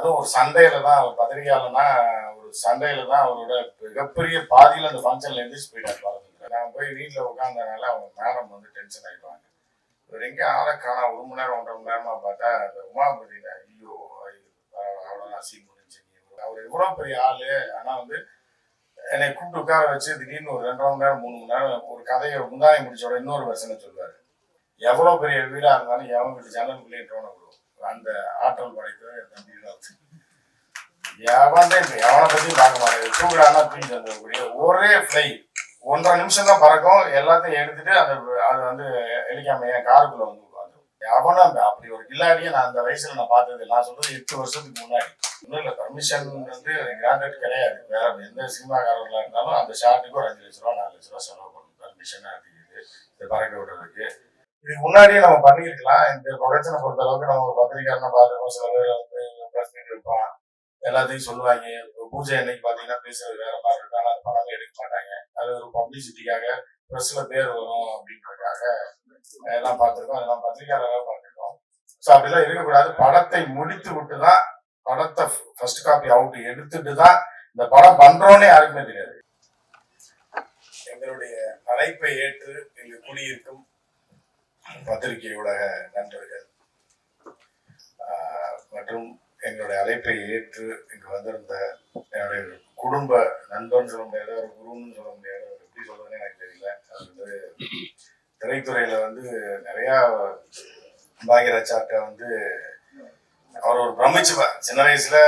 அதுவும் ஒரு சண்டையில தான் அவர் பத்திரிகையாளனா ஒரு சண்டையில தான் அவரோட மிகப்பெரிய பாதியில அந்த ஃபங்க்ஷன்ல இருந்து ஸ்பீடாக பாலச்சந்திரன். நான் போய் வீட்டில் உட்காந்தனால அவங்க மேடம் வந்து டென்ஷன் ஆயிடுவாங்க. இவர் எங்கே ஆளை காணா ஒரு மணி நேரம் ஒன்றரை மணி நேரமா பார்த்தா அந்த உமாபதி ஐயோ அவ்வளோ அசிங்க முடிஞ்சு அவர் எவ்வளோ பெரிய ஆளு? ஆனா வந்து என்னை கூப்பிட்டு உட்கார வச்சு திடீர்னு ஒரு ரெண்டரை மணி நேரம் மூணு மணி நேரம் ஒரு கதையை முந்தாயம் முடிச்சோட இன்னொரு வருஷனை சொல்லுவாரு. எவ்வளோ பெரிய வீடா இருந்தாலும் எவன் வீட்டு ஜன்னல் பிள்ளைன்றவனை அந்த ஆற்றல் படைத்த என் தம்பி தான் வச்சு எவன் தான் இப்போ எவனை பத்தி பார்க்க மாட்டேங்குது தூக்குறானா தூக்கி தந்தக்கூடிய ஒரே ஃப்ளை ஒன்றரை நிமிஷம் தான் பறக்கும். எல்லாத்தையும் எடுத்துட்டு அந்த அது வந்து எலிக்காம என் காருக்குள்ள வந்து உட்காந்துரும் எவனும் அந்த அப்படி ஒரு கில்லாடியை நான் அந்த வயசுல நான் பார்த்தது நான் சொல்றது எட்டு வருஷத்துக்கு முன்னாடி. ஒன்றும் இல்லை பர்மிஷன் வந்து கிராண்டட் கிடையாது. வேற எந்த சினிமாக்காரர்களாக இருந்தாலும் அந்த ஷாட்டுக்கு ஒரு அஞ்சு லட்ச ரூபா நாலு லட்ச ரூபா செலவு பண்ணும். பர்மிஷன் அப்படிங்கிறது இது பறக்க விடுறதுக்கு. இதுக்கு முன்னாடியே நம்ம பண்ணியிருக்கலாம். இந்த ப்ரொடக்ஷனை பொறுத்த அளவுக்கு நம்ம ஒரு பத்திரிக்காரனை பார்த்துருக்கோம் சில பேர் வந்து பிரச்சனை இருப்பான் எல்லாத்தையும் சொல்லுவாங்க. பூஜை அன்னைக்கு பார்த்தீங்கன்னா பேசுறது வேற மாதிரி இருக்கும். ஆனால் அது படமே எடுக்க மாட்டாங்க. அது ஒரு பப்ளிசிட்டிக்காக ப்ரெஸ்ல பேர் வரும் அப்படின்றதுக்காக எல்லாம் பார்த்துருக்கோம். அதெல்லாம் பத்திரிக்கையாளராக பார்த்துருக்கோம். ஸோ அப்படிலாம் இருக்கக்கூடாது. படத்தை முடித்து விட்டு தான் படத்தை ஃபர்ஸ்ட் காப்பி அவுட் எடுத்துட்டு தான் இந்த படம் பண்றோன்னே யாருக்குமே தெரியாது. எங்களுடைய அழைப்பை ஏற்று இங்கு குடியிருக்கும் பத்திரிகை உலக நண்பர்கள் மற்றும் எங்களுடைய அழைப்பை ஏற்று இங்கு வந்திருந்த என்னுடைய குடும்ப நண்பன் சொல்ல முடியாது ஒரு குருன்னு சொல்ல முடியாது. எப்படி சொல்றதுன்னு எனக்கு தெரியல. அது வந்து திரைத்துறையில வந்து நிறையா பாக்யராஜாட்ட வந்து அவர் ஒரு பிரமிச்சுவார் சின்ன வயசுல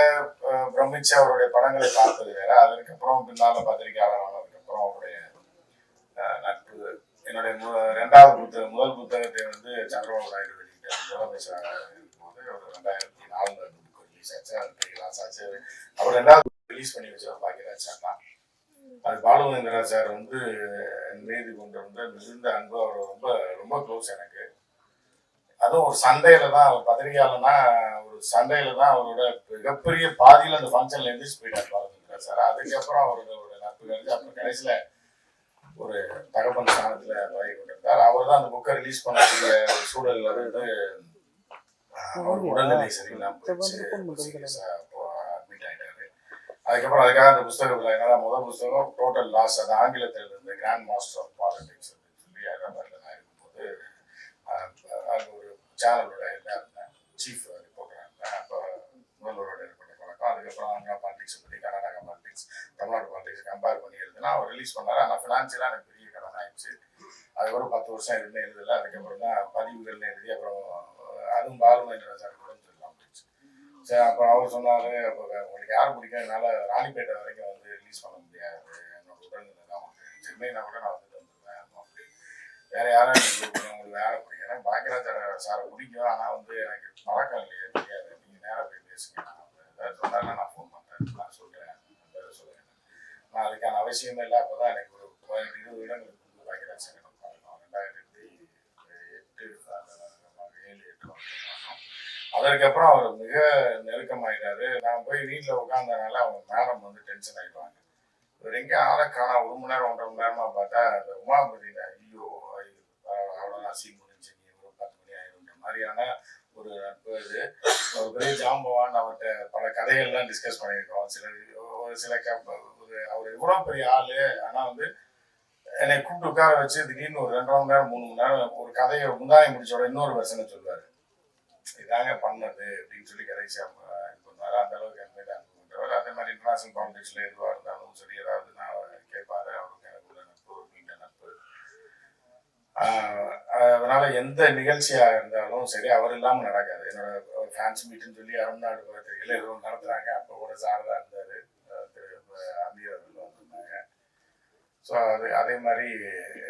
பிரமிச்சு அவருடைய படங்களை பார்த்தது வேற. அதுக்கப்புறம் பின்னால பத்திரிகையாளர் ஆனதுக்கப்புறம் அவருடைய என்னுடைய மு- ரெண்டாவது புத்தக முதல் புத்தகத்தை வந்து சந்திரபாபு நாயுடு வெளியிட்ட முதலமைச்சர் இருக்கும்போது ஒரு ரெண்டாயிரத்தி நாலுல புக் ரிலீஸ் ஆச்சு அது பெரிய லாஸ் ஆச்சு அவர் ரெண்டாவது ரிலீஸ் பண்ணி வச்சு பாக்யராஜ் சார் தான் அது பாலுமகேந்திரா சார் வந்து நீதி மீது கொண்டு வந்த மிகுந்த அன்பு. அவர் ரொம்ப ரொம்ப க்ளோஸ் எனக்கு. அதுவும் ஒரு சந்தையில தான் அவர் பத்திரிகையாளனா ஒரு சந்தையில தான் அவரோட மிகப்பெரிய பாதியில் அந்த ஃபங்க்ஷன்ல எந்திரிச்சு போயிட்டார் பாலுமகேந்திரா சார். அதுக்கப்புறம் அவரோட நட்பு கிடைச்சு அப்புறம் கடைசியில ஒரு தகப்பன் ஸ்தானத்துல பழகி கொண்டிருந்தார். அவர் தான் அந்த புக்கை ரிலீஸ் பண்ணக்கூடிய ஒரு சூழல்ல வந்து அவர் உடல்நிலை சரியில்லாம போயிடுச்சு. சீரியஸா அட்மிட் ஆயிட்டாரு. அதுக்கப்புறம் அதுக்காக அந்த புஸ்தகத்துல என்னன்னா முதல் புஸ்தகம் டோட்டல் லாஸ் அது ஆங்கிலத்தில் இருந்த கிராண்ட் மாஸ்டர் ஆஃப் பாலிடிக்ஸ் அப்படின்னு சொல்லி ஹைதராபாத்ல நான் இருக்கும்போது அங்க ஒரு சேனலோட இருந்தேன். சீஃப் ரிப்போர்ட்டராக இருந்தேன். அப்போ முதல்வரோட அதுக்கப்புறம் ஆந்திரா பாலிடிக்ஸ் பற்றி Karnataka politics Tamil Nadu politics compare பண்ணி எழுதுனா அவர் ரிலீஸ் பண்ணார். ஆனால் ஃபினான்ஷியலாக எனக்கு பெரிய கடன் ஆயிடுச்சு. அதுக்கப்புறம் பத்து வருஷம் இருந்து எழுதல. அதுக்கப்புறம் தான் பதிவுகள்னு எழுதி அப்புறம் அதுவும் பாலுமேந்திர சார் கூட சொல்லலாம் போயிடுச்சு சரி அப்புறம் அவர் சொன்னார் அப்போ உங்களுக்கு யார் பிடிக்கும் என்னால் ராணிப்பேட்டை வரைக்கும் வந்து ரிலீஸ் பண்ண முடியாது. என்னோட உடல்நிலை தான் வந்து சென்னைனா கூட நான் வந்துட்டு வந்துடுவேன் அப்படி வேற யாரும் எனக்கு பிடிக்கும் உங்களுக்கு வேற பிடிக்கும். எனக்கு பாக்கியராஜ் சாரை பிடிக்கும். ஆனால் வந்து எனக்கு பழக்கம் இல்லையே தெரியாது. நீங்கள் நேராக போய் பேசுங்க. நான் வந்து நான் ஃபோன் பண்ணுறேன் நான் சொல்கிறேன் சொல்லுவேன் நான் அதுக்கான அவசியமே இல்லை அப்போ தான் எனக்கு ஒரு பதினெட்டு இருபது இடங்களுக்கு வந்து பாக்கியராஜ் சங்கடம் பண்ணணும் ரெண்டாயிரத்தி எட்டு ஏழு எட்டு வருஷம் அதற்கப்புறம் அவர் மிக நெருக்கமாயிட்டாரு நான் போய் வீட்டில் உட்காந்தனால அவங்க மேடம் வந்து டென்ஷன் ஆயிடுவாங்க இவர் எங்கே ஆளை காணா ஒரு மணி நேரம் ஒன்றரை மணி நேரமாக பார்த்தா அந்த உமாபதி ஐயோ அவ்வளோ அசிங்க முடிஞ்சு நீ ஒரு பத்து மணி ஆயிடுன்ற மாதிரியான ஒரு நட்பு இது. ஒரு பெரிய ஜாம்பவான் அவர்கிட்ட பல கதைகள்லாம் டிஸ்கஸ் பண்ணியிருக்கோம். சில ஒரு சில ஒரு அவர் எவ்வளோ பெரிய ஆளு ஆனால் வந்து என்னை கூப்பிட்டு உட்கார வச்சு திடீர்னு ஒரு ரெண்டு மணி நேரம் மூணு மணி நேரம் ஒரு கதையை முந்தாயம் முடிச்சோட இன்னொரு வருஷனை சொல்லுவார். இதாங்க பண்ணது அப்படின்னு சொல்லி கடைசியாக இது பண்ணுவார். அந்த அளவுக்கு அந்த அதே மாதிரி இன்டர்நேஷனல் பாலிடிக்ஸ்ல எதுவாக இருந்தாலும் சரி ஏதாவது நான் கேட்பாரு அவருக்கு எனக்கு உள்ள நட்பு ஒரு நீண்ட நட்பு ஆஹ், அதனால எந்த நிகழ்ச்சியாக இருந்தாலும் சரி அவர் இல்லாமல் நடக்காது. என்னோட ஃபேன்ஸ் மீட்டுன்னு சொல்லி அருண்நாடு பத்திரிகையில் எதுவும் நடத்துறாங்க. அப்போ கூட சார் தான் இருந்தாரு திரு அமீர் அவர்கள் வந்திருந்தாங்க. ஸோ அது அதே மாதிரி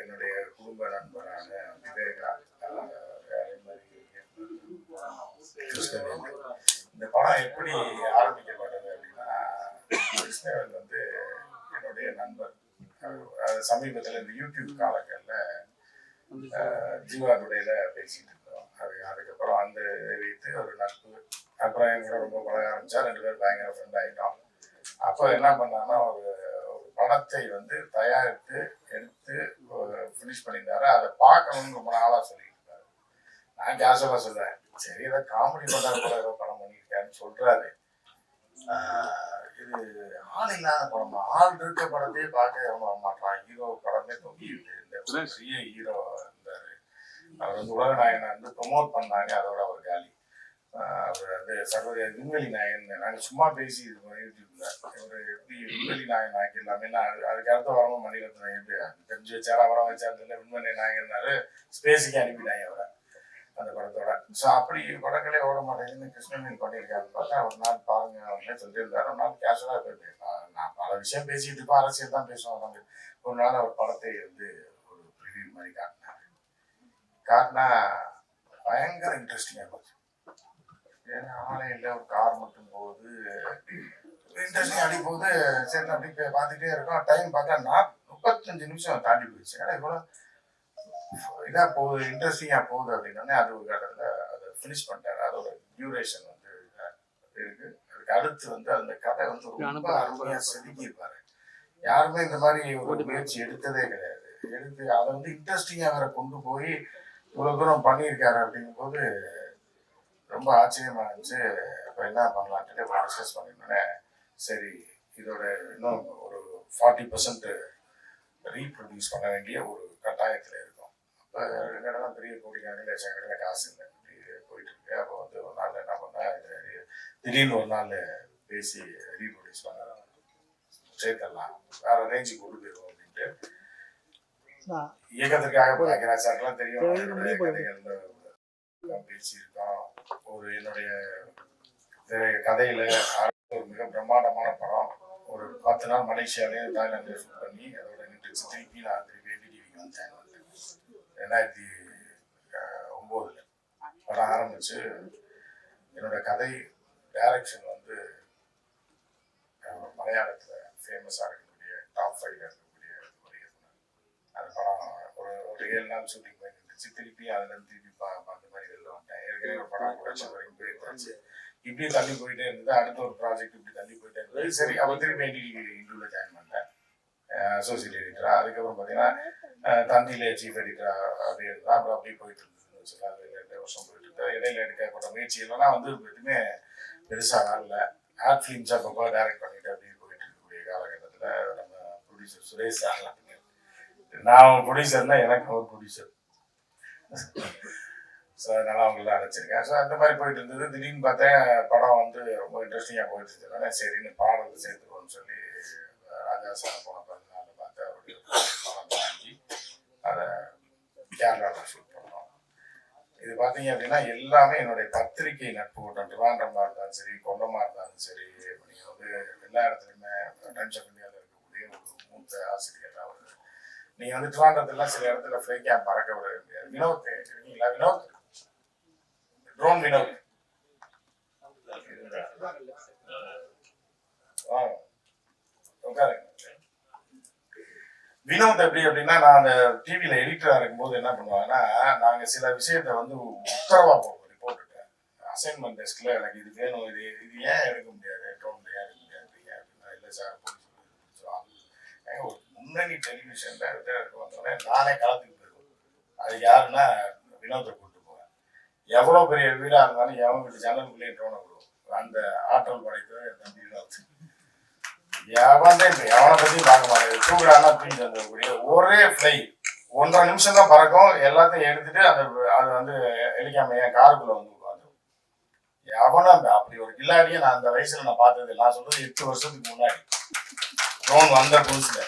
என்னுடைய குடும்ப நண்பரான விவேகா அதே மாதிரி கிருஷ்ணவேல். இந்த படம் எப்படி ஆரம்பிக்கப்பட்டது அப்படின்னா கிருஷ்ணவேல் வந்து என்னுடைய நண்பர். சமீபத்தில் இந்த யூடியூப் காலக்கள் ஜீவா துடையில பேசிட்டு இருக்கோம் அது அதுக்கப்புறம் அந்த வைத்து ஒரு நட்பு அப்புறம் எங்க ரொம்ப பழக ஆரம்பிச்சா ரெண்டு பேரும் பயங்கர ஃப்ரெண்ட் ஆகிட்டோம் அப்போ என்ன பண்ணாங்கன்னா ஒரு ஒரு படத்தை வந்து தயாரித்து எடுத்து ஃபினிஷ் பண்ணியிருந்தாரு. அதை பார்க்கணும்னு ரொம்ப நாளாக சொல்லிட்டு இருந்தாரு நான் கேஷுவலாக சொல்றேன் சரி ஏதோ காமெடி பண்ணா கூட ஏதோ படம் பண்ணியிருக்கேன்னு சொல்றாரு. இது ஆள் இல்லாத படமா? ஆள் இருக்க படத்தையே பார்க்க மாட்டான் ஹீரோ படமே தொங்கிட்டு இந்த ஒரு பெரிய ஹீரோ இருந்தாரு அவர் வந்து உலக நாயகனை வந்து ப்ரொமோட் பண்ணாங்க. அதோட அவர் காலி. அவர் வந்து சர்வதேச விண்வெளி நாயகன். நாங்கள் சும்மா பேசி இருக்கோம் யூடியூப்ல. இவர் எப்படி விண்வெளி நாயகன் ஆக்கிடலாமே? அது- அதுக்கு அடுத்து வரவும் மணிரத்னம் எப்படி தெரிஞ்சு வச்சாரா? வர வச்சாரு? விண்வெளி நாயகன்னாரு. ஸ்பேஸுக்கு அனுப்பிட்டாங்க அவரை. அந்த படத்தோட. ஸோ அப்படி படங்களே ஓட மாட்டேங்குதுன்னு கிருஷ்ணவேல் பண்ணியிருக்காரு பார்த்தா ஒரு நாள் பாருங்க அப்படின்னு சொல்லிட்டு ஒரு நாள் கேஷுவலாக போயிட்டு நான் பல விஷயம் பேசிட்டு இருப்பேன் அரசியல் தான் பேசுவோம் ஒரு நாள் அவர் படத்தை வந்து ஒரு ப்ரிவியூ மாதிரி காட்டினார். காட்டினா பயங்கர இன்ட்ரெஸ்டிங்காக போச்சு. ஏன்னா ஆலையில் ஒரு கார் மட்டும் போகுது. இன்ட்ரெஸ்டிங் அடி போகுது சரி நான் அப்படி பார்த்துட்டே இருக்கோம். டைம் பார்த்தா நான் முப்பத்தஞ்சு நிமிஷம் தாண்டி போயிடுச்சு. ஏன்னா இவ்வளோ இதாக போகுது இன்ட்ரெஸ்டிங்காக போகுது அப்படின்னோடனே அது ஒரு கட்டத்தில் அதை ஃபினிஷ் பண்ணிட்டாரு. அதோட டியூரேஷன் வந்து இருக்கு. அதுக்கு அடுத்து வந்து அந்த கதை வந்து ரொம்ப அருமையாக செதுக்கியிருப்பாரு யாருமே இந்த மாதிரி ஒரு முயற்சி எடுத்ததே கிடையாது. எடுத்து அதை வந்து இன்ட்ரெஸ்டிங்காக வேற கொண்டு போய் இவ்வளோ தூரம் பண்ணியிருக்காரு அப்படிங்கும்போது ரொம்ப ஆச்சரியமா இருந்துச்சு. இப்போ என்ன பண்ணலான்ட்டு டிஸ்கஸ் பண்ணிருந்தோன்னே சரி இதோட இன்னும் ஒரு ஃபார்ட்டி பர்சன்ட் ரீப்ரொடியூஸ் பண்ண வேண்டிய ஒரு கட்டாயத்தில் இருக்கும் எங்கடலாம் பெரிய கோடிக்கணக்கில் லட்சக்கணக்கில் காசு இல்லை. இப்படி போயிட்டு இருக்கு அப்போ வந்து ஒரு நாள் என்ன பண்ணேன் இது திடீர்னு ஒரு நாள் பேசி ரீப்ரொடியூஸ் பண்ண சேர்த்தரலாம் வேற ரேஞ்சுக்கு கொண்டு போயிடுவோம் அப்படின்ட்டு. இயக்கத்திற்காக பாக்கிறார் சார்லாம் தெரியும். என்னுடைய கதைகள்ல பேசியிருக்கோம். ஒரு என்னுடைய கதையில ஒரு மிக பிரம்மாண்டமான படம். ஒரு பத்து நாள் மலேசியாலே தாய்லாந்துல ஷூட் பண்ணி அதோட நின்றுச்சு திருப்பி நான் திருப்பி என்டிடிவிக்கு வந்தேன். ரெண்டாயிரத்தி ஒம்போதில் படம் ஆரம்பிச்சு என்னோட கதை டைரக்ஷன் வந்து மலையாளத்தில் ஃபேமஸாக இருக்கக்கூடிய டாப் ஃபைவ்ல இருக்கக்கூடிய ஒரு இயக்குனர் அந்த படம் ஒரு ஒரு ஏழு நாள் ஷூட்டிங் போய் திருப்பி அதுலேருந்து திருப்பி பா அந்த மாதிரி வெளில வந்தேன் ஏற்கனவே ஒரு படம் குறைச்சி வரைக்கும் போய் குறைச்சி இப்படி தள்ளி போயிட்டே இருந்தது. அடுத்த ஒரு ப்ராஜெக்ட் இப்படி தள்ளி போயிட்டே இருந்தது. சரி அவன் திருப்பி என்டிடி இன்டூல ஜாயின் பண்ணேன் அசோசியேட் எடிட்டரா அதுக்கப்புறம் பார்த்தீங்கன்னா அஹ், சீஃப் எடிட்டரா அப்படி இருந்தால் அப்புறம் அப்படியே போயிட்டு இருந்ததுன்னு வச்சுக்கலாம் அது ரெண்டு வருஷம் போயிட்டு இருந்தது இடையில எடுக்கப்பட்ட முயற்சி இல்லைன்னா வந்து எதுவுமே பெருசாக வரல. ஆர்ட் ஃபிலிம்ஸ் அப்பப்போ டைரக்ட் பண்ணிட்டு அப்படியே போயிட்டு இருக்கக்கூடிய காலகட்டத்தில் நம்ம ப்ரொடியூசர் சுரேஷ் சார்லாம் நான் ப்ரொடியூசர்னா எனக்கு அவர் ப்ரொடியூசர் ஸோ அதனால அவங்கள அழைச்சிருக்கேன். ஸோ அந்த மாதிரி போயிட்டு இருந்தது. திடீர்னு பார்த்தேன் படம் வந்து ரொம்ப இன்ட்ரெஸ்டிங்காக போயிட்டு இருந்ததுனால சரின்னு பாடல் சேர்த்துக்கோன்னு சொல்லி ராஜா சார் போன பிறந்தநாள் பார்த்து அவருடைய படம் வாங்கி அதை கேரளாவில் ஷூட் பண்ணோம். இது பார்த்தீங்க அப்படின்னா எல்லாமே என்னுடைய பத்திரிகை நட்பு கூட்டம் ட்ரிவாண்டமாக இருந்தாலும் சரி கொண்டமாக இருந்தாலும் சரி நீங்கள் வந்து எல்லா இடத்துலையுமே டைம்ஸ் ஆஃப் இந்தியாவில் இருக்கக்கூடிய ஒரு மூத்த ஆசிரியர் அவர். நீங்கள் வந்து ட்ரிவாண்டத்துலாம் சில இடத்துல ஃப்ளைக் கேம்ப் பறக்க விட முடியாது வினோத் இருக்கீங்களா வினோத்? ட்ரோன் வினோத். உட்காருங்க. வினோத் எப்படி அப்படின்னா நான் அந்த டிவியில எடிட்டரா இருக்கும்போது என்ன பண்ணுவாங்கன்னா நாங்க சில விஷயத்த வந்து உத்தரவா போடுவோம் ரிப்போர்ட்டுக்கு அசைன்மெண்ட் டெஸ்க்ல எனக்கு இது வேணும் இது இது ஏன் எடுக்க முடியாது ட்ரோன்ல ஏன் எடுக்க முடியாது அப்படின்னா இல்லை சார் ஒரு முன்னணி டெலிவிஷன்ல ரிட்டையர் வந்தோடனே நானே களத்துக்கு போயிருவேன் அது யாருன்னா வினோத்தை கூப்பிட்டு போவேன். எவ்வளோ பெரிய வீடாக இருந்தாலும் எவன் வீட்டு ஜன்னலுக்குள்ளேயே டோனை விடுவோம். அந்த ஆற்றல் படைத்த தம்பி வினோத். எவன் தான் இப்போ எவனை பத்தியும் பார்க்க மாட்டேங்குது. தூக்குறானா தூக்கி தந்தக்கூடிய ஒரே ஃப்ளை ஒன்றரை நிமிஷம் தான் பறக்கும். எல்லாத்தையும் எடுத்துட்டு அந்த அது வந்து எலிக்காம என் காருக்குள்ள வந்து உட்காந்துரும். எவனும் அப்படி ஒரு கில்லாடியை நான் அந்த வயசுல நான் பார்த்தது நான் சொல்றது எட்டு வருஷத்துக்கு முன்னாடி. ட்ரோன் வந்த புதுசுல.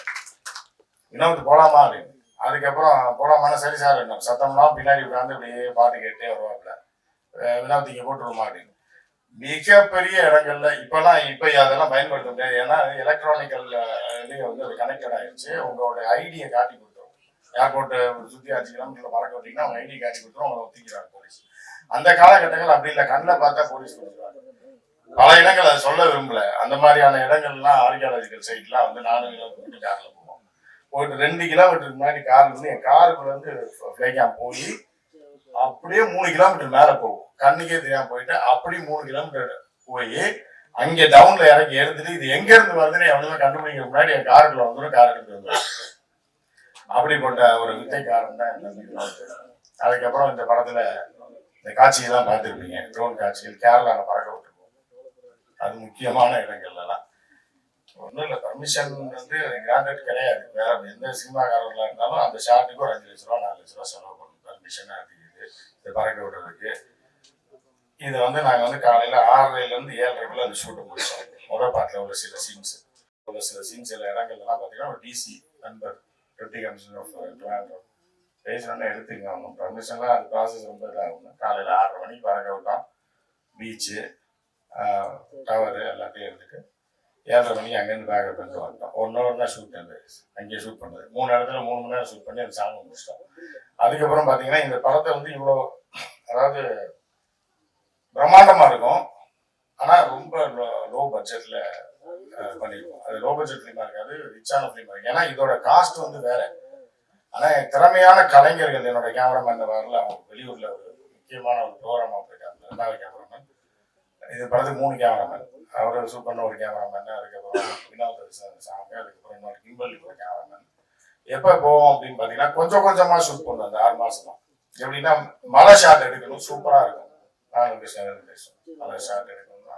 வினோத் போலாமா அப்படின்னு. அதுக்கப்புறம் போலாமான்னா சரி சார் சத்தம்லாம் பின்னாடி உட்காந்து அப்படியே பாட்டு கேட்டே வருவாப்புல. அஹ் வினோத் இங்க போட்டுருமா அப்படின்னு. மிகப்பெரிய இடங்கள்ல இப்பெல்லாம் இப்ப அதெல்லாம் பயன்படுத்த முடியாது. ஏன்னா எலக்ட்ரானிக்கல் வந்து அது கனெக்டட் ஆயிடுச்சு உங்களோட ஐடியை காட்டி கொடுத்துரும். ஏர்போர்ட் சுத்தி அஞ்சு கிலோமீட்டர்ல பறக்க விட்டீங்கன்னா அவங்க ஐடி காட்டி கொடுத்துரும். உங்களை ஒத்திக்கிறாங்க போலீஸ் அந்த காலகட்டங்கள் அப்படி இல்லை. கண்ணில் பார்த்தா போலீஸ் கொடுத்துருவாங்க பல இடங்கள் அதை சொல்ல விரும்பல. அந்த மாதிரியான இடங்கள்லாம் ஆர்கியாலஜிக்கல் சைட்லாம் வந்து நானும் கிலோமீட்டர் காரில் போவோம் போயிட்டு ரெண்டு கிலோமீட்டருக்கு முன்னாடி கார் வந்து என் காருக்குள்ள இருந்து ஃபிளைக்காம் போய் அப்படியே மூணு கிலோமீட்டர் மேல போகும். கண்ணுக்கே தெரியாம போயிட்டு அப்படியே மூணு கிலோமீட்டர் போய் அங்க டவுன்ல இறங்கி எடுத்துட்டு இது எங்க இருந்து வருதுன்னு எவ்வளவு கண்டுபிடிக்க முன்னாடி என் காருக்குள்ள வந்துடும் கார் எடுத்து வந்துடும் அப்படிப்பட்ட ஒரு வித்தைக்காரன் தான் அதுக்கப்புறம் இந்த படத்துல இந்த காட்சியெல்லாம் பார்த்துருப்பீங்க. ட்ரோன் காட்சிகள் கேரளால பறக்க விட்டுருக்கோம் அது முக்கியமான இடங்கள்லாம் ஒன்றும் இல்லை பர்மிஷன் வந்து கிராண்டட் கிடையாது. வேற எந்த சினிமாக்காரர்களாக இருந்தாலும் அந்த ஷாட்டுக்கு ஒரு அஞ்சு லட்ச ரூபா நாலு லட்ச ரூபா செலவு பண்ணும். பர்மிஷன் அப்படிங்கிறது பறக்க விடுறதுக்கு இது வந்து நாங்கள் வந்து காலையில் ஆறரைலேருந்து ஏழரைக்குள்ள அந்த ஷூட்டை முடிச்சோம். முதல் பாட்டில் உள்ள சில சீன்ஸ் உள்ள சில சீன்ஸ் சில இடங்கள்லாம் பார்த்தீங்கன்னா ஒரு டிசி நண்பர் டெப்டி கமிஷனர் ஆஃப் ட்ரிவாண்ட்ரம் பேசணும்னு எடுத்துங்க அவங்க. பர்மிஷன்லாம் அது ப்ராசஸ் ரொம்ப இதாகும் காலையில் ஆறரை மணிக்கு பறக்க விட்டோம். பீச்சு டவரு எல்லாத்தையும் இருந்துட்டு ஏழரை மணிக்கு அங்கேருந்து பேக்கப் பண்ணிட்டு வந்துட்டோம் ஒன் ஹவர் தான் ஷூட் அந்த அங்கேயே ஷூட் பண்ணது. மூணு இடத்துல மூணு மணி நேரம் ஷூட் பண்ணி அந்த சாங் முடிச்சிட்டோம். அதுக்கப்புறம் பார்த்தீங்கன்னா இந்த படத்தை வந்து இவ்வளோ அதாவது பிரம்மாண்டமாக இருக்கும். ஆனால் ரொம்ப லோ பட்ஜெட்டில் பண்ணியிருக்கோம் அது லோ பட்ஜெட் ஃபிலிமாக இருக்காது ரிச்சான ஃபிலிமாக இருக்கு. ஏன்னா இதோட காஸ்ட் வந்து வேற. ஆனால் திறமையான கலைஞர்கள் என்னோட கேமராமேன் வரல. அவங்க வெளியூரில் ஒரு முக்கியமான ஒரு ப்ரோக்ராமாக போயிட்டாங்க. ரெண்டாவது கேமராமேன் இது படத்துக்கு மூணு கேமராமேன் அவர் சூப்பர்னு ஒரு கேமராமேன் அதுக்கப்புறம் வினோத் சாமி அதுக்கப்புறம் இன்னொரு கிம்பல் ஒரு கேமராமேன் எப்போ போவோம் அப்படின்னு பார்த்தீங்கன்னா கொஞ்சம் கொஞ்சமாக ஷூட் பண்ணுவோம் அந்த ஆறு மாசமா. எப்படின்னா மழை ஷாட் எடுக்கணும் சூப்பராக இருக்கும். நானும் கிருஷ்ணன் பேசுவோம் மழை ஷாட் எடுக்கணும்னா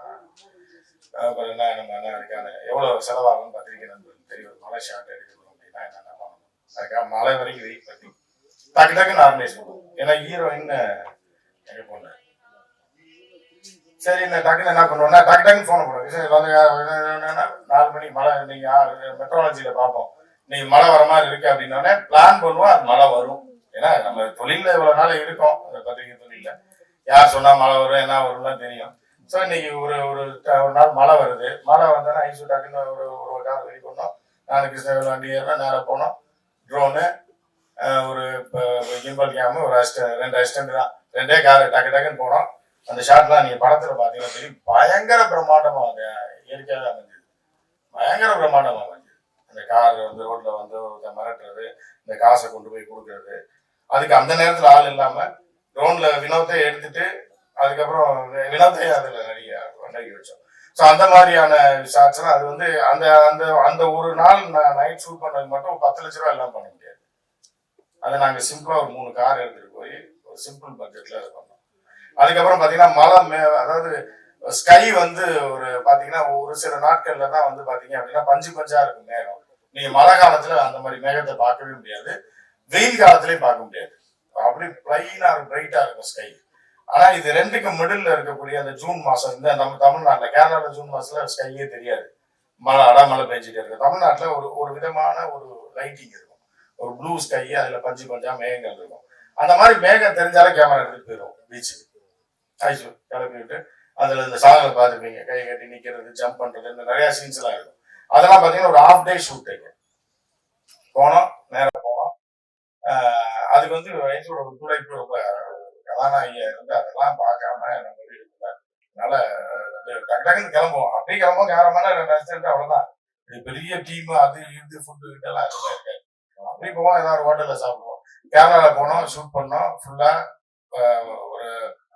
அப்புறம் என்ன நம்ம என்ன அதுக்கான எவ்வளோ செலவாகும் பத்திரிக்கை நண்பர்கள் தெரியும். மழை ஷாட் எடுக்கணும் அப்படின்னா என்னென்ன பண்ணணும்? அதுக்காக மலை வரைக்கும் வெயிட் பண்ணி டக்கு டக்குன்னு ஆர்கனைஸ் பண்ணுவோம். ஏன்னா ஹீரோயின் எங்கள் பொண்ணு சரி இந்த டக்குன்னு என்ன பண்ணுவோம்னா டக்கு டக்குன்னு ஃபோன் பண்ணுவோம் சரி வந்து என்னன்னா, நாலு மணி மழை நீங்க மெட்ரோலஜியில் பார்ப்போம். நீ மழை வர மாதிரி இருக்கு அப்படின்னோடனே பிளான் பண்ணுவோம் அது மழை வரும். ஏன்னா நம்ம தொழிலில் இவ்வளோ நாள் இருக்கோம். அந்த பத்திரிகை தொழிலில் யார் சொன்னால் மழை வரும் என்ன வரும்லாம் தெரியும். ஸோ இன்னைக்கு ஒரு ஒரு ட- ஒரு நாள் மழை வருது. மழை வந்தோன்னா ஐசு டக்குன்னு ஒரு ஒரு கார் ரெடி பண்ணோம். நான் கிருஷ்ணகிரி வண்டி ஏறினா நேராக போனோம். ட்ரோனு ஒரு இப்போ கிம்பல் கேமு ஒரு அசிஸ்டன்ட் ரெண்டு அசிஸ்டன்ட் தான். ரெண்டே கார் டக்கு டக்குன்னு போனோம். அந்த ஷாட்லாம் நீங்க படத்துல பாத்தீங்கன்னா தெரியும். பயங்கர பிரம்மாண்டமா அங்க இயற்கையாக அமைஞ்சது. பயங்கர பிரம்மாண்டமா அமைஞ்சது. அந்த கார் வந்து ரோட்ல வந்து மிரட்டுறது இந்த காசை கொண்டு போய் கொடுக்கறது. அதுக்கு அந்த நேரத்துல ஆள் இல்லாம ரோன்ல வினோத்தை எடுத்துட்டு அதுக்கப்புறம் வினோத்தையே அதுல நிறைய நடிக்க வச்சோம். ஸோ அந்த மாதிரியான ஷாட்ஸ்லாம் அது வந்து அந்த அந்த அந்த ஒரு நாள் நான் நைட் ஷூட் பண்ணது மட்டும் பத்து லட்ச ரூபா எல்லாம் பண்ண முடியாது. அதை நாங்கள் சிம்பிளாக ஒரு மூணு கார் எடுத்துகிட்டு போய் ஒரு சிம்பிள் பட்ஜெட்ல அதை பண்ணோம். அதுக்கப்புறம் பாத்தீங்கன்னா மழை மே அதாவது ஸ்கை வந்து ஒரு பாத்தீங்கன்னா ஒரு சில நாட்கள்ல தான் வந்து பாத்தீங்க அப்படின்னா பஞ்சு பஞ்சா இருக்கும் மேகம். நீங்க மழை காலத்துல அந்த மாதிரி மேகத்தை பார்க்கவே முடியாது. வெயில் காலத்திலயும் பார்க்க முடியாது. அப்படி பிளைனா இருக்கும் பிரைட்டா இருக்கும் ஸ்கை ஆனா இது ரெண்டுக்கு மிடில் இருக்கக்கூடிய அந்த ஜூன் மாசம் இந்த நம்ம தமிழ்நாட்டுல கேரளால ஜூன் மாசத்துல ஸ்கையே தெரியாது. மழை அடமழை பெஞ்சிட்டே இருக்கு. தமிழ்நாட்டுல ஒரு ஒரு விதமான ஒரு லைட்டிங் இருக்கும். ஒரு ப்ளூ ஸ்கை அதுல பஞ்சு பஞ்சா மேகங்கள் இருக்கும். அந்த மாதிரி மேகம் தெரிஞ்சாலே கேமரா எடுத்துட்டு போயிடும் பீச்சுக்கு ஐசு கிளப்பி விட்டு. அதுல இந்த சாதனை பார்த்துருப்பீங்க கை கட்டி நிக்கிறது ஜம்ப் பண்றது இந்த நிறைய சீன்ஸ் எல்லாம் இருக்கும். அதெல்லாம் பாத்தீங்கன்னா ஒரு ஆஃப் டே ஷூட் போனோம் நேராக போனோம். அதுக்கு வந்து வயசோட ஒத்துழைப்பு ரொம்ப கதாநாயகியா இருந்து அதெல்லாம் பார்க்காம நம்ம வீடு அதனால டக்கு டக்குன்னு கிளம்புவோம். அப்படியே கிளம்புவோம் கேரமான ரெண்டு ரெஸ்டாரண்ட் அவ்வளவுதான். இது பெரிய டீம் அது இது ஃபுட்டு இதெல்லாம் எதுவுமே இருக்காது. அப்படி போவோம் ஏதாவது ஹோட்டலில் ஹோட்டல்ல சாப்பிடுவோம். கேரளால போனோம் ஷூட் பண்ணோம். ஃபுல்லா ஒரு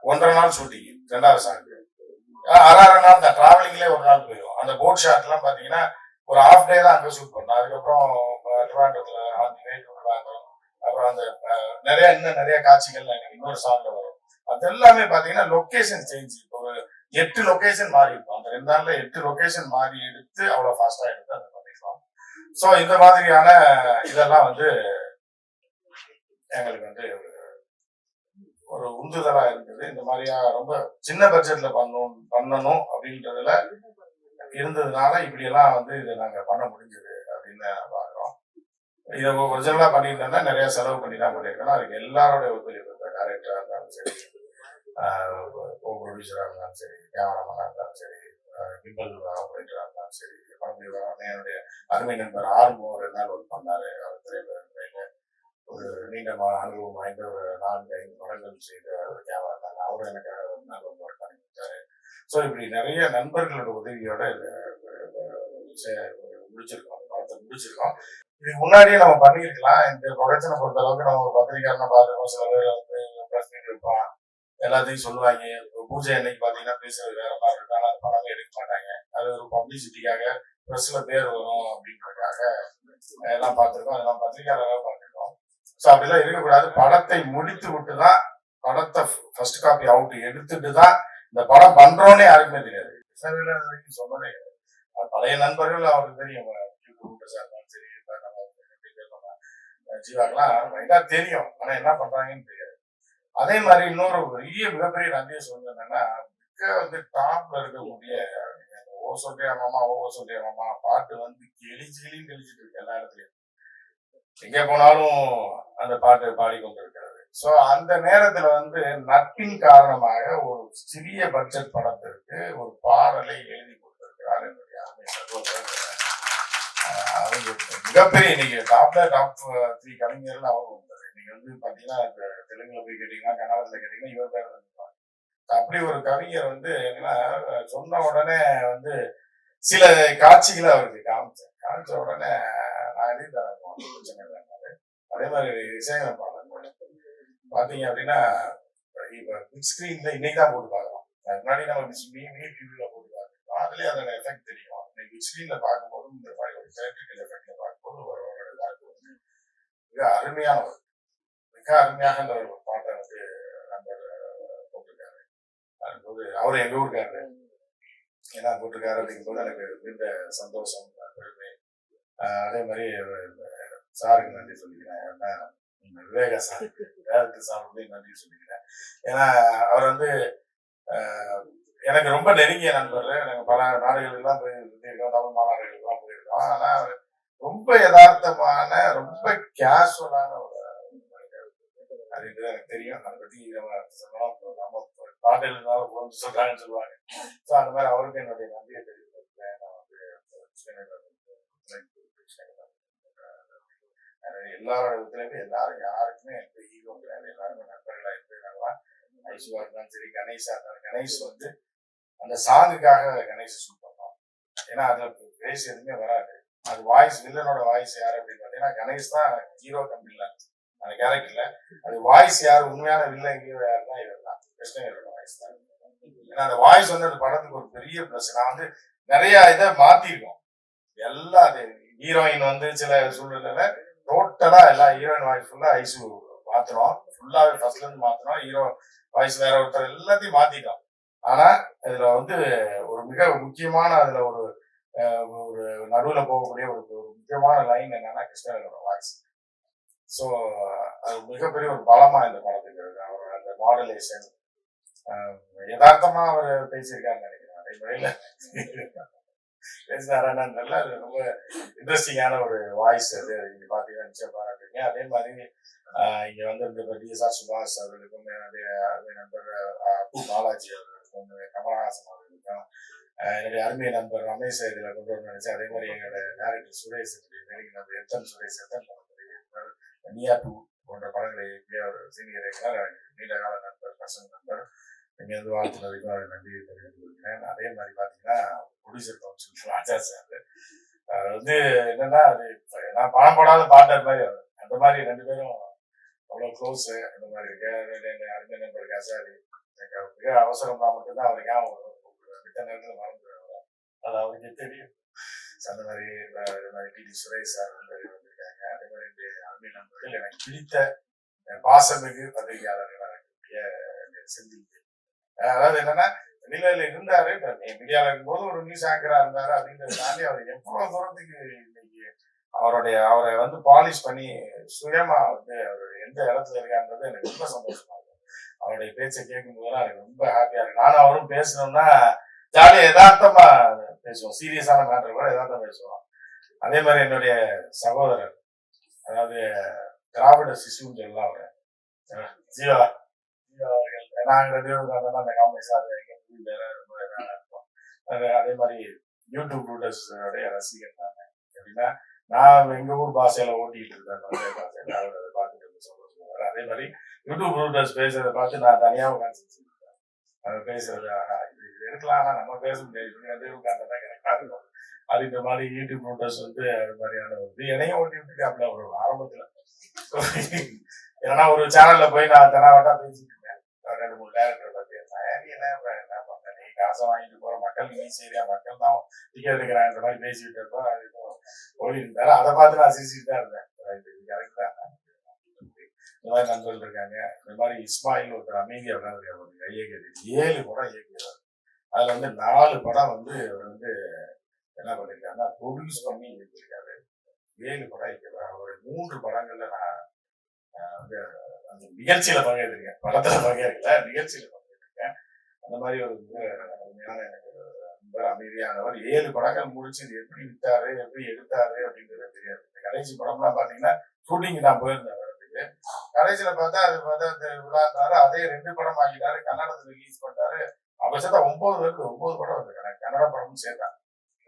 ஒன்றரை நாள் ஷூட்டிங் ரெண்டாவது சாங் அரை நாள் தான். டிராவலிங்லேயே ஒரு நாள் போயிடும் அந்த போட் ஷாட்லாம் பார்த்தீங்கன்னா ஒரு ஹாஃப் டே தான் அங்கே ஷூட் பண்ணோம். அதுக்கப்புறம் ட்ரிவாண்டத்தில் ஆந்தி ட்ரிவாண்டம் அப்புறம் அந்த நிறைய இன்னும் நிறைய காட்சிகள் எனக்கு இன்னொரு சாங்ல வரும். அது எல்லாமே பார்த்தீங்கன்னா லொக்கேஷன் சேஞ்ச் ஒரு எட்டு லொக்கேஷன் மாறி இருக்கும். அந்த ரெண்டு நாளில் எட்டு லொக்கேஷன் மாறி எடுத்து அவ்வளோ ஃபாஸ்ட்டாக எடுத்து அதை பண்ணிக்கலாம். ஸோ இந்த மாதிரியான இதெல்லாம் வந்து எங்களுக்கு வந்து உந்துதலா இருக்குது. இந்த மாதிரியா ரொம்ப சின்ன பட்ஜெட்ல பண்ணணும் பண்ணணும் அப்படின்றதுல இருந்ததுனால இப்படி எல்லாம் வந்து இதை நாங்க பண்ண முடிஞ்சது அப்படின்னு பாக்குறோம். இதை ஒரிஜினலா பண்ணியிருந்தா நிறைய செலவு பண்ணி தான் பண்ணியிருக்கோம் அதுக்கு எல்லாரோட ஒத்துழைப்பு டேரக்டரா இருந்தாலும் சரி ப்ரொடியூசரா இருந்தாலும் சரி கேமராமேனா இருந்தாலும் சரி கிம்பல் ஆப்ரேட்டரா இருந்தாலும் சரி படம் என்னுடைய அருமை நண்பர் ஆர்மோ ரெண்டு நாள் ஒர்க் பண்ணாரு. அவர் திரைப்பட நீண்ட மா- அனுபவம் வாய்ந்த ஒரு நான்கு ஐந்து படங்கள் செய்த ஒரு கேமரா இருந்தாங்க அவரும் எனக்கு ஒரு வந்து ஒர்க் பண்ணி கொடுத்தாரு ஸோ இப்படி நிறைய நண்பர்களோட உதவியோட முடிச்சிருக்கோம். அந்த படத்தை முடிச்சிருக்கோம். இதுக்கு முன்னாடியே நம்ம பண்ணியிருக்கலாம். இந்த ப்ரொடக்ஷனை பொறுத்த அளவுக்கு நம்ம ஒரு பத்திரிகாரனை பார்த்துருக்கோம். சில பேர் வந்து பிரஸ் இருப்பான். எல்லாத்தையும் சொல்லுவாங்க. பூஜை அன்னைக்கு பார்த்தீங்கன்னா பேசுறது வேற மாதிரி இருக்கும். ஆனால் அது படமே எடுக்க மாட்டாங்க. அது ஒரு பப்ளிசிட்டிக்காக ப்ரெஸ்ல பேர் வரும் அப்படின்றதுக்காக எல்லாம் பார்த்துருக்கோம். அதெல்லாம் பத்திரிகையாளராக பார்த்துருக்கோம் ஸோ அப்படிலாம் இருக்கக்கூடாது. படத்தை முடித்து விட்டு தான் படத்தை ஃபர்ஸ்ட் காப்பி அவுட் எடுத்துட்டு தான் இந்த படம் பண்றோன்னே யாருக்குமே தெரியாது. கிருஷ்ணவேல வரைக்கும் சொன்னதே கிடையாது. பழைய நண்பர்கள் அவருக்கு தெரியும். யூடியூப் சார் சரி ஜீவாக்கெல்லாம் ரைட்டா தெரியும். ஆனா என்ன பண்றாங்கன்னு தெரியாது. அதே மாதிரி இன்னொரு பெரிய மிகப்பெரிய நன்றியை சொல்றது என்னன்னா மிக வந்து டாப்ல இருக்கக்கூடிய அந்த ஓ சொல்றியா மாமா ஓ சொல்றியா மாமா பாட்டு வந்து கிழிச்சு கிளியும் கெளிச்சிட்டு இருக்கு எல்லா இடத்துலயும். எங்க போனாலும் அந்த பாட்டு பாடிக்கொண்டிருக்கிறது. ஸோ சோ அந்த நேரத்துல வந்து நட்பின் காரணமாக ஒரு சிறிய பட்ஜெட் படத்திற்கு ஒரு பாடலை எழுதி கொடுத்திருக்கிறார் என்னுடைய அருமை சகோதரர். அவங்க மிகப்பெரிய இன்னைக்கு டாப்ல டாப் த்ரீ கவிஞர்கள் அவர் வந்தார். இன்னைக்கு வந்து பாத்தீங்கன்னா தெலுங்குல போய் கேட்டீங்கன்னா கன்னடத்துல கேட்டீங்கன்னா இவர் பேர் இருப்பாங்க. அப்படி ஒரு கவிஞர் வந்து என்னன்னா சொன்ன உடனே வந்து சில காட்சிகளை அவருக்கு காமிச்சேன். காமிச்ச உடனே நான் எழுதிட்டாரு அதே மாதிரி இசையமைப்பாளர் பார்த்தீங்க அப்படின்னா இப்போ பிக் ஸ்கிரீன்ல இன்னைக்கு தான் போட்டு பார்க்கலாம் அதுக்கு முன்னாடி நம்ம மினி போட்டு பார்த்துருக்கோம். அதுலேயே அதோட எஃபெக்ட் தெரியும். இன்னைக்கு பிக் ஸ்கிரீன்ல பார்க்கும்போது இந்த மாதிரி ஒரு எலக்ட்ரிக்கல் எஃபெக்ட்ல பார்க்கும்போது ஒரு ஒரு மிக அருமையான ஒரு மிக அருமையாக இந்த ஒரு பாட்டை வந்து நண்பர் போட்டிருக்காரு. அதுபோது அவர் எங்க ஊருக்காரு ஏன்னா போட்டிருக்காரு அப்படிங்கும்போது எனக்கு மிகுந்த சந்தோஷம் பெருமை அதே மாதிரி சாருக்கு நன்றி சொல்லிக்கிறேன். என்ன விவேக சார் டேரக்டர் வந்து நன்றி சொல்லிக்கிறேன். ஏன்னா அவர் வந்து எனக்கு ரொம்ப நெருங்கிய நண்பர். நாங்கள் பல நாடுகளுக்கெல்லாம் போய் இருந்திருக்கோம் தமிழ் மாநாடுகளுக்கெல்லாம் போயிருக்கோம். ஆனால் அவர் ரொம்ப யதார்த்தமான ரொம்ப கேஷுவலான ஒரு அது அப்படின்றது எனக்கு தெரியும். அதை பற்றி நம்ம சொல்லலாம் நம்ம பாடல் இருந்தாலும் புகழ்ந்து சொல்றாங்கன்னு சொல்லுவாங்க. ஸோ அந்த மாதிரி அவருக்கு என்னுடைய நன்றியை தெரிவிக்கிறேன். நான் வந்து எல்லாரோட ஒத்துழைப்பு எல்லாரும் யாருக்குமே எந்த ஈகோ கிடையாது எல்லாருமே நண்பர்களா இருக்கிறாங்களா ஐசுவா இருந்தாலும் சரி கணேஷா இருந்தாலும் கணேஷ் வந்து அந்த சாங்குக்காக கணேஷ் ஷூட் பண்ணோம் ஏன்னா அதுல கிரேஸ் எதுவுமே வராது. அது வாய்ஸ் வில்லனோட வாய்ஸ் யார் அப்படின்னு பார்த்தீங்கன்னா கணேஷ் தான் ஹீரோ கம்பெனில அந்த கேரக்டர்ல அது வாய்ஸ் யார்? உண்மையான வில்லன் ஹீரோ யாருன்னா இவர் தான் கிருஷ்ணகிரியோட வாய்ஸ் தான் ஏன்னா அந்த வாய்ஸ் வந்து அந்த படத்துக்கு ஒரு பெரிய ப்ளஸ் நான் வந்து நிறைய இதை மாத்திருக்கோம். எல்லா ஹீரோயின் வந்து சில சூழ்நிலையில டோட்டலா எல்லா ஹீரோயின் வாய்ஸ் ஃபுல்லா ஐசு மாத்துறோம். ஃபுல்லாவே ஃபர்ஸ்ட்ல இருந்து மாத்துறோம். ஹீரோ வாய்ஸ் வேற ஒருத்தர் எல்லாத்தையும் மாத்திட்டோம். ஆனா இதுல வந்து ஒரு மிக முக்கியமான அதுல ஒரு ஒரு நடுவுல போகக்கூடிய ஒரு ஒரு முக்கியமான லைன் என்னன்னா கிருஷ்ணனோட வாய்ஸ் ஸோ அது மிகப்பெரிய ஒரு பலமா இந்த படத்துக்கு இருக்கு. அவரோட அந்த மாடலேஷன் யதார்த்தமா அவர் பேசியிருக்காருன்னு நினைக்கிறேன். அதே பேசினாரா நல்லா அது ரொம்ப இன்ட்ரெஸ்டிங்கான ஒரு வாய்ஸ் அது. நீங்க பாத்தீங்கன்னா நிச்சயம் பாராட்டுறீங்க. அதே மாதிரி ஆஹ் இங்க வந்து இந்த டிஎஸ்ஆர் சுபாஷ் அவர்களுக்கும் என்னுடைய அருமை நண்பர் ஆஹ் பாலாஜி அவர்களுக்கும் கமலஹாசன் அவர்களுக்கும் என்னுடைய அருமை நண்பர் ரமேஷ் இதுல கொண்டு வந்து நினைச்சேன். அதே மாதிரி எங்களோட டேரக்டர் சுரேஷ் நடிகர் எத்தன் சுரேஷ் எத்தன் படத்துடைய நியா டூ போன்ற படங்களை இயக்கிய ஒரு சீனியர் இயக்குனர் நீண்டகால நண்பர் பசங்க இங்கேருந்து வாழ்த்துனதுக்கும் அவர் நன்றி தெரிவித்துக் கொள்கிறேன் அதே மாதிரி பார்த்தீங்கன்னா ப்ரொடியூசர் கவுன்சில் ராஜா சார். அது வந்து என்னன்னா அது இப்போ நான் பணம் போடாத பார்ட்னர் மாதிரி அவர். அந்த மாதிரி ரெண்டு பேரும் அவ்வளோ க்ளோஸு அந்த மாதிரி இருக்கு. அருமை நண்பர் கசாரி மிக அவசரம் தான் மட்டும்தான் அவருக்கு ஞாபகம் மித்த நேரத்தில் மறந்துடுவார் அது அவருக்கு தெரியும். அந்த மாதிரி மாதிரி டி. சுரேஷ் சார் வந்து வந்திருக்காங்க. அதே மாதிரி அருமை நண்பர்கள். எனக்கு பிடித்த பாசமிகு பத்திரிகையாளர்களாக இருக்கக்கூடிய செந்தில் அதாவது என்னன்னா வெளியில இருந்தாரு மீடியால இருக்கும்போது ஒரு நியூஸ் ஆங்கரா இருந்தாரு அப்படின்றத தாண்டி அவர் எவ்வளவு தூரத்துக்கு இன்னைக்கு அவருடைய அவரை வந்து பாலிஷ் பண்ணி சுயமா வந்து அவர் எந்த இடத்துல இருக்காருன்றது எனக்கு ரொம்ப சந்தோஷமா இருக்கு. அவருடைய பேச்சை கேட்கும் போதெல்லாம் எனக்கு ரொம்ப ஹாப்பியா இருக்கு. நானும் அவரும் பேசணும்னா ஜாலியா யதார்த்தமா பேசுவோம். சீரியஸான மேட்டர் கூட யதார்த்தம் பேசுவோம். அதே மாதிரி என்னுடைய சகோதரர் அதாவது திராவிட சிசுன்னு சொல்லலாம் அவரை. ஜீவா. ஜீவா அவர்கள். நாங்கள் ரெண்டு பேரும் உட்கார்ந்தோம்னா அந்த காமெடி சார் எங்க புரிய ரொம்ப நல்லா இருக்கும் அதே மாதிரி யூடியூப் ரூட்டர்ஸோடைய ரசிகர் தானே எப்படின்னா நான் எங்கள் ஊர் பாஷையில் ஓட்டிகிட்டு இருந்தேன் மதுரை பாஷையில். அவர் அதை பார்த்துட்டு ரொம்ப அதே மாதிரி யூடியூப் ரூட்டர்ஸ் பேசுறதை பார்த்து நான் தனியாக உட்காந்து செஞ்சுருக்கேன் பேசுறது இது இது எடுக்கலாம் ஆனால் நம்ம பேச முடியாது. இவங்க ரெண்டு பேரும் உட்கார்ந்தா கரெக்டா அது இந்த மாதிரி யூடியூப் ரூட்டர்ஸ் வந்து அது மாதிரியான ஒரு இது. என்னையும் ஓட்டி விட்டுருக்காப்ல ஒரு ஆரம்பத்தில். ஏன்னா ஒரு சேனல்ல போய் நான் தெனாவட்டா பேசிட்டு ரெண்டு மூணு டேரக்டர் பத்தி என்ன என்ன பண்ண நீ காசை வாங்கிட்டு போற மக்கள் நீ சரியா மக்கள் தான் டிக்கெட் எடுக்கிறான்ற மாதிரி பேசிட்டு இருப்போம் அது ஓடி இருந்தாரு அதை பார்த்து நான் சிரிச்சுட்டு தான் இருந்தேன். கரெக்ட் தான். இந்த மாதிரி நண்பர்கள் இருக்காங்க. இந்த மாதிரி இஸ்மாயில் ஒருத்தர் அமைதியாக உட்காந்துருக்காரு இயக்கியது ஏழு படம் இயக்கிறார். அதுல வந்து நாலு படம் வந்து அவர் வந்து என்ன பண்ணிருக்காருன்னா ப்ரொடியூஸ் பண்ணி இயக்கியிருக்காரு. ஏழு படம் இருக்கிறார் அவருடைய மூன்று படங்கள்ல நான் வந்து அந்த நிகழ்ச்சியில பங்கேற்றிருக்கேன் படத்துல பங்கேற்கல நிகழ்ச்சியில பங்கேற்றிருக்கேன் அந்த மாதிரி ஒரு மிக எனக்கு அமைதியானவர். ஏழு படங்கள் முடிச்சு இது எப்படி விட்டாரு எப்படி எடுத்தாரு அப்படின்றது தெரியாது. இந்த கடைசி படம்லாம் பாத்தீங்கன்னா ஷூட்டிங் நான் போயிருந்தேன் வரதுக்கு கடைசியில பார்த்தா அது பார்த்தா அந்த விழாந்தாரு அதே ரெண்டு படம் ஆகிட்டாரு கன்னடத்துல ரிலீஸ் பண்ணாரு அவர் சேர்த்தா ஒன்பது வருது ஒன்பது படம் வருது கன்னட- படமும் சேர்த்தா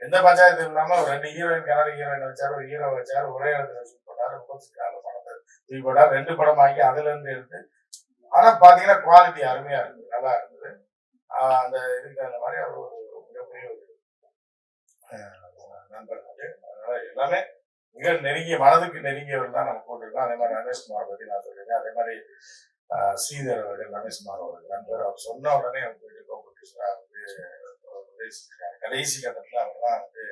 எந்த பஞ்சாயத்து இல்லாம ஒரு ரெண்டு ஹீரோயின் கன்னட ஹீரோயின் வச்சாரு ஒரு ஹீரோ வச்சாரு ஒரே இடத்துல ஷூட் பண்ணாரு. முப்பத்தி நாலு தூக்கி ரெண்டு படம் ஆகி அதுல இருந்து எடுத்து ஆனா பாத்தீங்கன்னா குவாலிட்டி அருமையா இருந்தது நல்லா இருந்தது அந்த இதுக்கு அந்த மாதிரி அவர் ஒரு மிகப்பெரிய ஒரு நண்பர் அது. அதனால எல்லாமே மிக நெருங்கிய மனதுக்கு நெருங்கியவர் தான் நம்ம போட்டிருக்கோம். அதே மாதிரி ரமேஷ்குமார் பத்தி நான் சொல்லியிருக்கேன். அதே மாதிரி ஸ்ரீதர் அவர்கள் ரமேஷ்குமார் அவர்கள் நண்பர் அவர் சொன்ன உடனே அவர் போயிட்டு கோபுரீஸ்வரா வந்து கடைசி கட்டத்துல அவர் தான் வந்து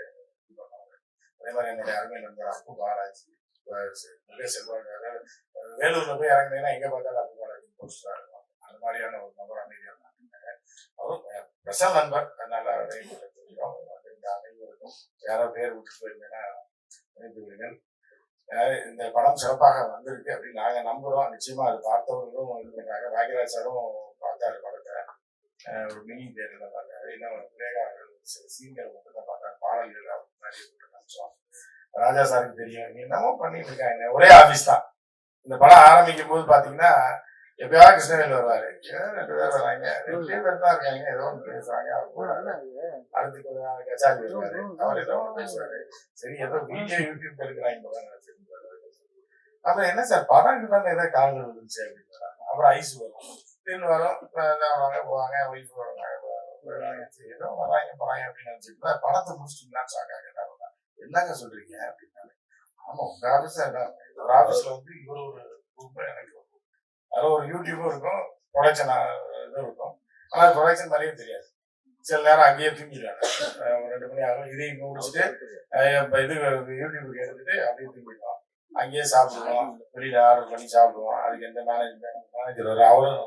இது பண்ணுவாங்க அதே மாதிரி என்னுடைய அருமை நண்பர் அப்பு பாலாஜி. வேலூர்ல போய் இறங்குனீங்கன்னா எங்க பார்த்தாலும் அப்பு பாலாஜி போஸ்டரா இருக்கும். அந்த மாதிரியான ஒரு நபர் அமைதியாக இருந்தாங்க அவரும் அஹ் நண்பர் அதனால தெரியும் இந்த அனைவருக்கும் யாரோ பேர் விட்டு போயிருந்தேன்னா இந்த படம் சிறப்பாக வந்திருக்கு அப்படின்னு நாங்க நம்புறோம். நிச்சயமா அது பார்த்தவர்களும் இது பண்றாங்க. பாக்யராஜ் சாரும் பார்த்தாரு படத்தை. அஹ் ஒரு மினி தேர்தல பார்த்தாரு. இன்னும் விவேகா அவர்கள் சில சீனியர் மட்டும் தான் பார்த்தாரு. பாடல்கள் அவர் முன்னாடி ராஜா சாருக்கு தெரியும். நீ என்னமோ பண்ணிட்டு இருக்காங்க ஒரே ஆபீஸ் தான். இந்த படம் ஆரம்பிக்கும் போது பாத்தீங்கன்னா எப்பயாவது கிருஷ்ணவேல் வருவாரு. ரெண்டு பேர் வராங்க? ரெண்டே பேர் தான் இருக்காங்க. ஏதோ ஒன்று பேசுறாங்க அவர் கூட அடுத்து கொஞ்ச நாள் கச்சாரி வருவாரு அவர் ஏதோ ஒன்று பேசுவாரு. சரி ஏதோ வீடியோ யூடியூப் எடுக்கிறாங்க அப்புறம் என்ன சார் படம் தானே ஏதோ கால்கள் இருந்துச்சு அப்படின்னு அப்புறம் ஐஸ் வரும். திடீர்னு வரும். வராங்க. போவாங்க. ஒய்ஃப் வருவாங்க ஏதோ வராங்க போறாங்க அப்படின்னு நினைச்சிட்டு படத்தை முடிச்சிட்டீங்களான்னு ஷாக்கா கேட்டாங்க என்னங்க சொல்றீங்க அப்படின்னாலே ஆமா உங்க ஆபீஸ் ஒரு ஆபீஸ்ல வந்து இவர் ஒரு குரூப் எனக்கு ஒரு ஒரு யூடியூபும் இருக்கும் ப்ரொடக்ஷன் இதுவும் இருக்கும். ஆனா ப்ரொடக்ஷன் மாதிரியே தெரியாது. சில நேரம் அங்கேயே தூங்கிடுவாங்க. ரெண்டு மணி ஆகும் இதையும் முடிச்சுட்டு இது யூடியூபுக்கு எடுத்துட்டு அப்படியே தூங்கிடுவோம் அங்கேயே சாப்பிடுவோம் வெளியில ஆர்டர் பண்ணி சாப்பிடுவோம் அதுக்கு எந்த மேனேஜர் மேனேஜர் வர அவரும்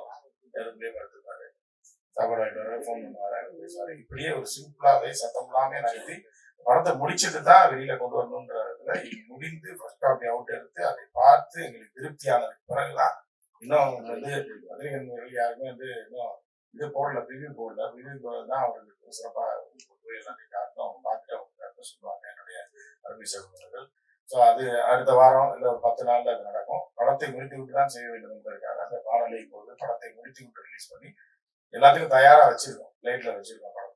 எதுவுமே பார்த்துப்பாரு. சாப்பாடு வாங்கிட்டு வர ஃபோன் பண்ணுவாரு இப்படியே ஒரு சிம்பிளாவே சத்தம் இல்லாம நடத்தி படத்தை முடிச்சிட்டு தான் வெளியில கொண்டு வரணுன்றதுல முடிந்து ஃபர்ஸ்ட் காப்பி அவுட் எடுத்து அதை பார்த்து எங்களுக்கு திருப்தியானதுக்கு பிறகுதான் இன்னும் வந்து பத்திரிகை யாருமே வந்து இன்னும் இது போடல ரிவ்யூ போடல. ரிவ்யூ தான் அவர்களுக்கு சிறப்பா போய் எல்லாத்தையும் காட்டணும். அவங்க பார்த்துட்டு அவங்க சொல்லுவாங்க என்னுடைய அருமை சகோதரர்கள். ஸோ அது அடுத்த வாரம் இல்லை ஒரு பத்து நாள்ல அது நடக்கும். படத்தை முடித்து விட்டு தான் செய்ய வேண்டும் என்பதற்காக அந்த பாடலை இப்பொழுது படத்தை முடித்து விட்டு ரிலீஸ் பண்ணி எல்லாத்துக்கும் தயாரா வச்சிருக்கோம். லைட்ல வச்சிருக்கோம் படத்தை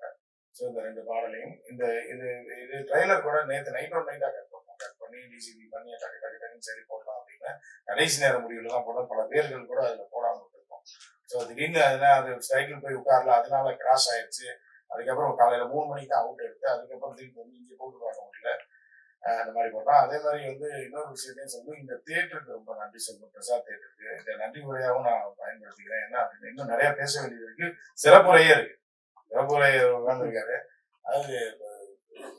ஸோ இந்த ரெண்டு பாடலையும். இந்த இது இது ட்ரைலர் கூட நேற்று நைட் ஒன் நைட்டாக கட் பண்ணோம். கட் பண்ணி டிசிபி பண்ணி டக்கு டக்கு டக்குன்னு சரி போடலாம் அப்படின்னு. கடைசி நேர முடிவில் தான் போட பல பேர்கள் கூட அதில் போடாமல் விட்டுருக்கோம். ஸோ திடீர்னு அதனால அது சைக்கிள் போய் உட்காரல அதனால கிராஷ் ஆயிடுச்சு அதுக்கப்புறம் காலையில் மூணு மணிக்கு தான் அவுட் எடுத்து அதுக்கப்புறம் திருப்பி வந்து இங்கே போட்டு பார்க்க முடியல. அந்த மாதிரி போட்டோம். அதே மாதிரி வந்து இன்னொரு விஷயத்தையும் சொல்லி இந்த தேட்டருக்கு ரொம்ப நன்றி சொல்லணும். பிரசாத் தேட்டருக்கு இந்த நன்றி உரையாகவும் நான் பயன்படுத்திக்கிறேன். என்ன அப்படின்னு இன்னும் நிறைய பேச வேண்டியது இருக்கு. சிறப்புரையே இருக்கு. சிறப்புரை உட்காந்துருக்காரு அது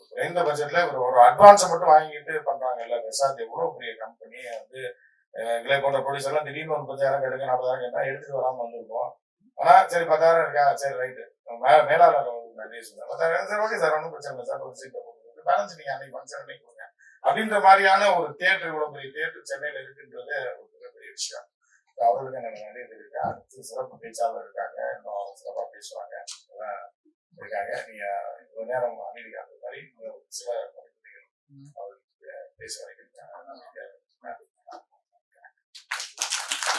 குறைந்த பட்ஜெட்ல ஒரு ஒரு அட்வான்ஸை மட்டும் வாங்கிட்டு பண்றாங்கல்ல பெசாத் எவ்வளவு பெரிய கம்பெனி வந்து அஹ் எங்களை போன்ற ப்ரொடியூசர் எல்லாம் திடீர்னு ஒரு பத்தாயிரம் கேட்டுங்க நாற்பதாயிரம் கேட்டா எடுத்துட்டு வராம வந்திருக்கோம் ஆனா சரி பத்தாயிரம் இருக்கா? சரி ரைட்டு மேலாளர் வந்து நன்றி சொல்றேன் பத்தாயிரம் சரி ஓகே சார் ஒன்றும் பிரச்சனை இல்லை சார் ஒரு சீட்டை போட்டு பேலன்ஸ் நீங்க அன்னைக்கு ஃபங்க்ஷன் அன்னைக்கு கொடுங்க. அப்படின்ற மாதிரியான ஒரு தேட்டர் இவ்வளவு பெரிய தேட்டர் சென்னையில இருக்குன்றது ஒரு மிகப்பெரிய விஷயம். அவர்களுக்கு எனக்கு நன்றி இருக்கு அடுத்து சிறப்பு பேச்சாளர் இருக்காங்க இன்னும் சிறப்பா பேசுவாங்க அதெல்லாம் இருக்காங்க நீங்க இவ்வளவு நேரம் அமைதியாக அந்த மாதிரி சில மணித்துளிகள் அவர்களுக்கு பேச வைக்கிறீங்க